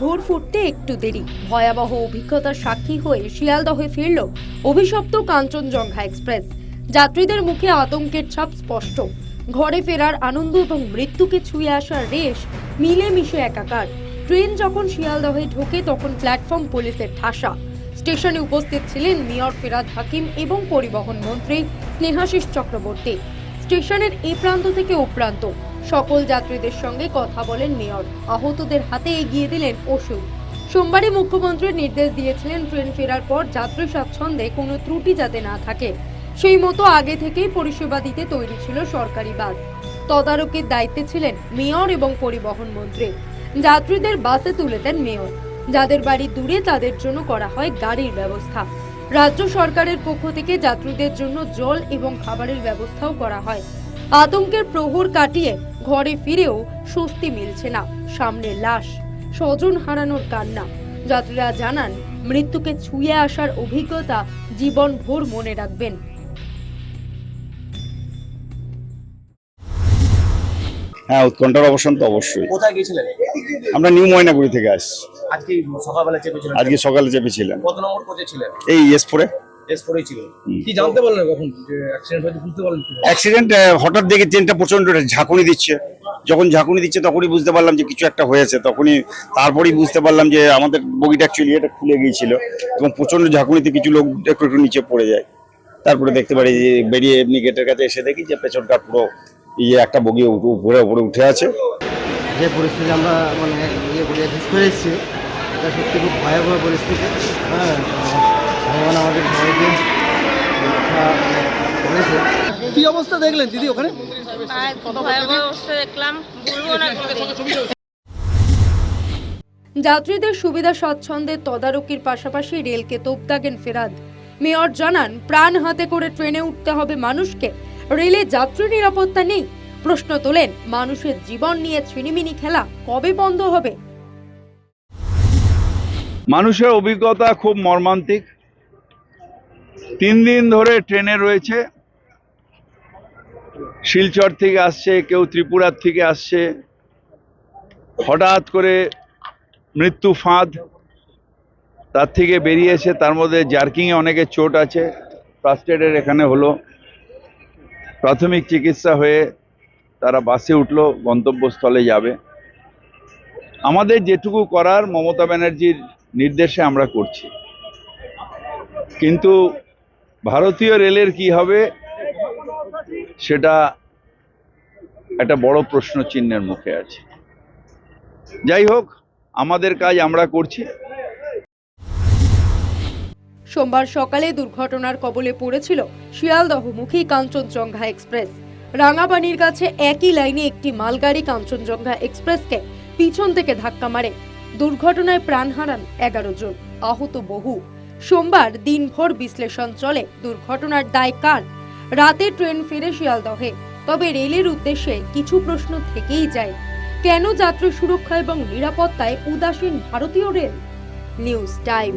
একটু দেরি। ভয়াবহ অভিজ্ঞতার সাক্ষী হয়ে শিয়ালদহে ফিরল অভিশপ্ত কাঞ্চনজঙ্ঘা এক্সপ্রেস। যাত্রীদের মুখে আতঙ্কের ছাপ স্পষ্ট। ঘরে ফেরার আনন্দ এবং মৃত্যুকে ছুঁয়ে আসার রেশ মিলেমিশে একাকার। ট্রেন যখন শিয়ালদহে ঢোকে, তখন প্ল্যাটফর্ম পুলিশের ঠাসা। স্টেশনে উপস্থিত ছিলেন মেয়র ফেরাদ হাকিম এবং পরিবহন মন্ত্রী স্নেহাশিস চক্রবর্তী। স্টেশনের এ প্রান্ত থেকে ও প্রান্ত। সকল যাত্রীদের সঙ্গে কথা বলেন মেয়র। আহতদের হাতে এগিয়ে দিলেন ওষুধ সোমবারই মুখ্যমন্ত্রীর নির্দেশ দিয়েছিলেন ট্রেন ফেরার পর যাত্রী স্বাচ্ছন্দ্যে কোনো ত্রুটি যাতে না থাকে। সেই মতো আগে থেকেই পরিষেবা দিতে তৈরি ছিল সরকারি বাস। তদারকির দায়িত্বে ছিলেন মেয়র এবং পরিবহন মন্ত্রী। যাত্রীদের বাসে তুলে দেন মেয়র। যাদের বাড়ি দূরে তাদের জন্য করা হয় গাড়ির ব্যবস্থা। রাজ্য সরকারের পক্ষ থেকে যাত্রীদের জন্য জল এবং খাবারের ব্যবস্থাও করা হয়। আতঙ্কের প্রহর কাটিয়ে ঘরে ফিরেও স্বস্তি মিলছে না সামনে লাশ স্বজন হারানোর কান্না। যাত্রীরা জানান মৃত্যুকে ছুঁয়ে আসার অভিজ্ঞতা জীবন ভোর মনে রাখবেন। হ্যাঁ উৎকণ্ঠার অবসান তো অবশ্যই। কোথায় গেছিলেন আমরা নিউ ময়নাগুড়ি থেকে আসছি। আজকে সকালবেলা চেপেছিলেন? আজকে সকালে চেপেছিলাম কত নম্বর কোচে ছিলেন? এই এস ফোরে এস করেই ছিলেন হুম। কি জানতে পারলেন কখন? অ্যাক্সিডেন্ট হয়েছে বুঝতে পারলেন অ্যাক্সিডেন্ট হঠাৎ দেখে ট্রেনটা প্রচণ্ড ঝাঁকুনি দিচ্ছে। যখন ঝাঁকুনি দিচ্ছে তখনই বুঝতে পারলাম যে কিছু একটা হয়েছে। তখনই তারপরেই বুঝতে পারলাম যে আমাদের বগিটা অ্যাকচুয়ালি এটা খুলে গিয়েছিল এবং প্রচণ্ড ঝাঁকুনিতে কিছু লোক একটু একটু নিচে পড়ে যায়। তারপরে দেখতে পারি যে বেরিয়ে এমনি গেটের কাছে এসে দেখি যে পেছনটা পুরো ইয়ে একটা বগি উপরে উপরে উঠে আছে। যে পরিস্থিতি আমরা মানে ইয়ে করে এসেছি এটা সত্যি খুব ভয়াবহ পরিস্থিতি। হ্যাঁ ভগবান আমাদের সবাইকে রক্ষা করেছে কি অবস্থা দেখলেন দিদি ওখানে? অবস্থা দেখলাম বলব না যাত্রীদের সুবিধা স্বচ্ছন্দের তদারকির পাশাপাশি রেলকে তোপ দাগেন ফেরাদ। মেয়র জানান প্রাণ হাতে করে ট্রেনে উঠতে হবে মানুষকে। রেলে যাত্রী নিরাপত্তা নেই। প্রশ্ন তোলেন মানুষের জীবন নিয়ে ছিনিমিনি খেলা কবে বন্ধ হবে? মানুষের অভিজ্ঞতা খুব মর্মান্তিক। তিন দিন ধরে ট্রেনে রয়েছে। শিলচর থেকে আসছে, কেউ ত্রিপুরার থেকে আসছে। হঠাৎ করে মৃত্যু ফাঁদ, তার থেকে বেরিয়েছে তার মধ্যে জার্কিংয়ে অনেকের চোট আছে ফার্স্ট এডের এখানে হলো। প্রাথমিক চিকিৎসা হয়ে তারা বাসে উঠল, গন্তব্যস্থলে যাবে। আমাদের যেটুকু করার মমতা ব্যানার্জির নির্দেশে আমরা করছি। কিন্তু ভারতীয় রেলের কি হবে? সেটা একটা বড় প্রশ্ন চিহ্নের মুখে আছে। যাই হোক, আমাদের কাজ আমরা করছি। সোমবার সকালে দুর্ঘটনার কবলে পড়েছিল শিয়ালদহমুখী কাঞ্চনজঙ্ঘা এক্সপ্রেস। রাঙাবানির কাছে একই লাইনে একটি মালগাড়ি কাঞ্চনজঙ্ঘা এক্সপ্রেসকে পিছন থেকে ধাক্কা মারে। দুর্ঘটনায় প্রাণ হারান এগারো জন, আহত বহু। সোমবার দিনভর বিশ্লেষণ চলে দুর্ঘটনার দায় কার? রাতে ট্রেন ফেরে শিয়ালদহে। তবে রেলের উদ্দেশ্যে কিছু প্রশ্ন থেকেই যায়, কেন যাত্রী সুরক্ষা এবং নিরাপত্তায় উদাসীন ভারতীয় রেল? News time.